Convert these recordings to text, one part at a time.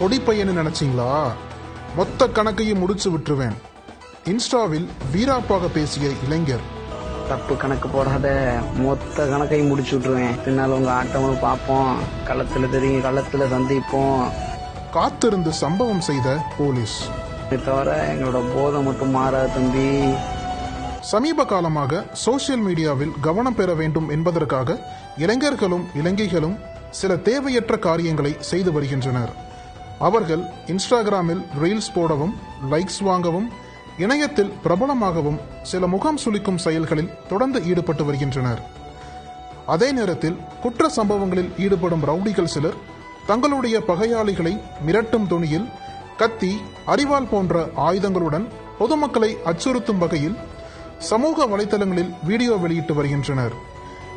பொடி பையன்னு நினைச்சீங்களா? மொத்த கணக்கையும் முடிச்சு விட்டுருவேன். இன்ஸ்டாவில் வீராப்பாக பேசிய இளைஞர். தப்பு கணக்கு போடாத மொத்த கணக்கையும் முடிச்சு விட்டுருவேன். பின்னால் உங்க ஆட்டமும் பார்ப்போம். களத்துல தெரியும் களத்துல சந்திப்போம். காத்திருந்து சம்பவம் செய்த போலீஸ். தவிர எங்களோட போதை மட்டும் மாறாது தம்பி. சமீப காலமாக சோசியல் மீடியாவில் கவனம் பெற வேண்டும் என்பதற்காக இளைஞர்களும் இளைஞர்களும் சில தேவையற்ற காரியங்களை செய்து வருகின்றனர். அவர்கள் இன்ஸ்டாகிராமில் ரீல்ஸ் போடவும் லைக்ஸ் வாங்கவும் இணையத்தில் பிரபலமாகவும் சில முகம் சுளிக்கும் செயல்களில் தொடர்ந்து ஈடுபட்டு வருகின்றனர். அதே நேரத்தில் குற்ற சம்பவங்களில் ஈடுபடும் ரவுடிகள் சிலர் தங்களுடைய பகையாளிகளை மிரட்டும் துணியில் கத்தி அரிவாள் போன்ற ஆயுதங்களுடன் பொதுமக்களை அச்சுறுத்தும் வகையில் சமூக வலைதளங்களில் வீடியோ வெளியிட்டு வருகின்றனர்.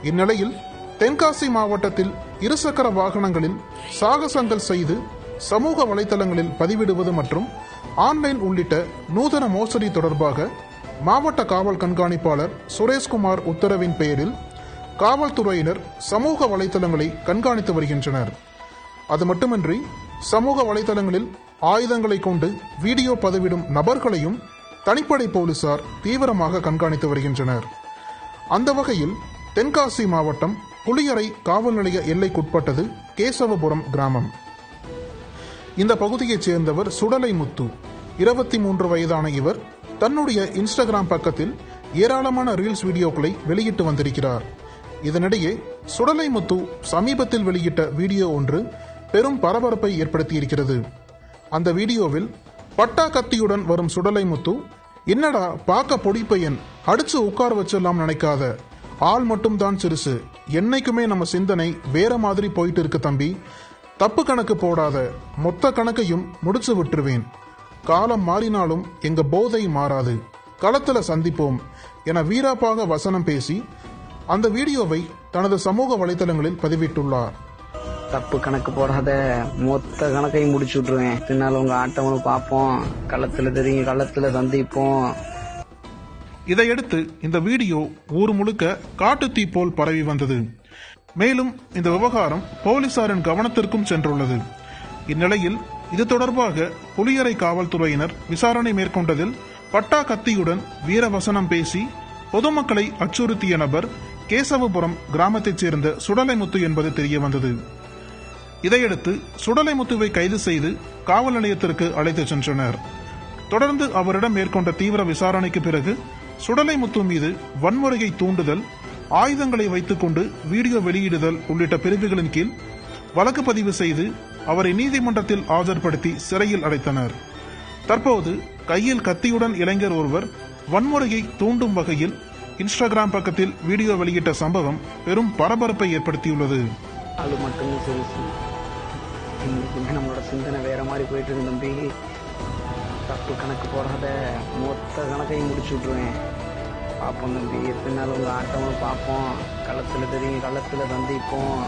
இந்நிலையில் தென்காசி மாவட்டத்தில் இருசக்கர வாகனங்களில் சாகசங்கள் செய்து சமூக வலைதளங்களில் பதிவிடுவது மற்றும் ஆன்லைன் உள்ளிட்ட நூதன மோசடி தொடர்பாக மாவட்ட காவல் கண்காணிப்பாளர் சுரேஷ்குமார் உத்தரவின் பெயரில் காவல்துறையினர் சமூக வலைதளங்களை கண்காணித்து வருகின்றனர். அது மட்டுமின்றி சமூக வலைதளங்களில் ஆயுதங்களை கொண்டு வீடியோ பதிவிடும் நபர்களையும் தனிப்படை போலீசார் தீவிரமாக கண்காணித்து வருகின்றனர். அந்த வகையில் தென்காசி மாவட்டம் புளியரை காவல் நிலைய எல்லைக்குட்பட்டது கேசவபுரம் கிராமம். இந்த பகுதியைச் சேர்ந்தவர் சுடலை முத்து. இருபத்தி மூன்று வயதான இவர் தன்னுடைய இன்ஸ்டாகிராம் பக்கத்தில் ஏராளமான ரீல்ஸ் வீடியோக்களை வெளியிட்டு வந்திருக்கிறார். இதனிடையே சுடலை முத்து சமீபத்தில் வெளியிட்ட வீடியோ ஒன்று பெரும் பரபரப்பை ஏற்படுத்தியிருக்கிறது. அந்த வீடியோவில் பட்டா கத்தியுடன் வரும் சுடலை முத்து என்னடா பார்க்க பொடி பையன் அடிச்சு உட்கார வச்சிடலாம் நினைக்காத. ஆள் மட்டும்தான் சிறுசு. என்னைக்குமே நம்ம சிந்தனை வேற மாதிரி போயிட்டு இருக்கு தம்பி. தப்பு கணக்கு போடாத மொத்த கணக்கையும் முடிச்சு விட்டுருவேன். காலம் மாறினாலும் எங்க போதை மாறாது. களத்துல சந்திப்போம் என வீராப்பாக வசனம் பேசி அந்த வீடியோவை தனது சமூக வலைதளங்களில் பதிவிட்டுள்ளார். தப்பு கணக்கு போடாத மொத்த கணக்கையும் முடிச்சு விட்டுருவேன். பின்னால் உங்க ஆட்டமும் பார்ப்போம். களத்துல தெரியும் களத்துல சந்திப்போம். இதையடுத்து இந்த வீடியோ ஊர் முழுக்க காட்டுத்தீ போல் பரவி வந்தது. மேலும் இந்த விவகாரம் போலீசாரின் கவனத்திற்கும் சென்றுள்ளது. இந்நிலையில் இது தொடர்பாக புலியரை காவல்துறையினர் விசாரணை மேற்கொண்டதில் பட்டா கத்தியுடன் வீரவசனம் பேசி பொதுமக்களை அச்சுறுத்திய நபர் கேசவபுரம் கிராமத்தைச் சேர்ந்த சுடலைமுத்து என்பது தெரிய வந்தது இதையடுத்து சுடலைமுத்துவை கைது செய்து காவல் நிலையத்திற்கு அழைத்துச் சென்றனர். தொடர்ந்து அவரிடம் மேற்கொண்ட தீவிர விசாரணைக்கு பிறகு சுடலைமுத்து மீது வன்முறையை தூண்டுதல் ஆயுதங்களை வைத்துக்கொண்டு வீடியோ வெளியிடுதல் உள்ளிட்ட பிரிவுகளின் கீழ் வழக்கு பதிவு செய்து அவரை நீதிமன்றத்தில் ஆஜர்படுத்தி சிறையில் அடைத்தனர். தற்போது கையில் கத்தியுடன் இளைஞர் ஒருவர் வன்முறையை தூண்டும் வகையில் இன்ஸ்டாகிராம் பக்கத்தில் வீடியோ வெளியிட்ட சம்பவம் பெரும் பரபரப்பை ஏற்படுத்தியுள்ளது. அது மட்டுமே சிறுசு இன்னைக்குமே நம்மளோட சிந்தனை வேற மாதிரி போயிட்டு இருக்கு தம்பி. தப்பு கணக்கு போடாத மொத்த கணக்கையும் முடிச்சு விட்டுருவேன். பார்ப்போம் தம்பி. எத்தனை நாள் உங்கள் ஆட்டமும் பார்ப்போம். களத்தில் தெரியும் களத்தில் சந்திப்போம்.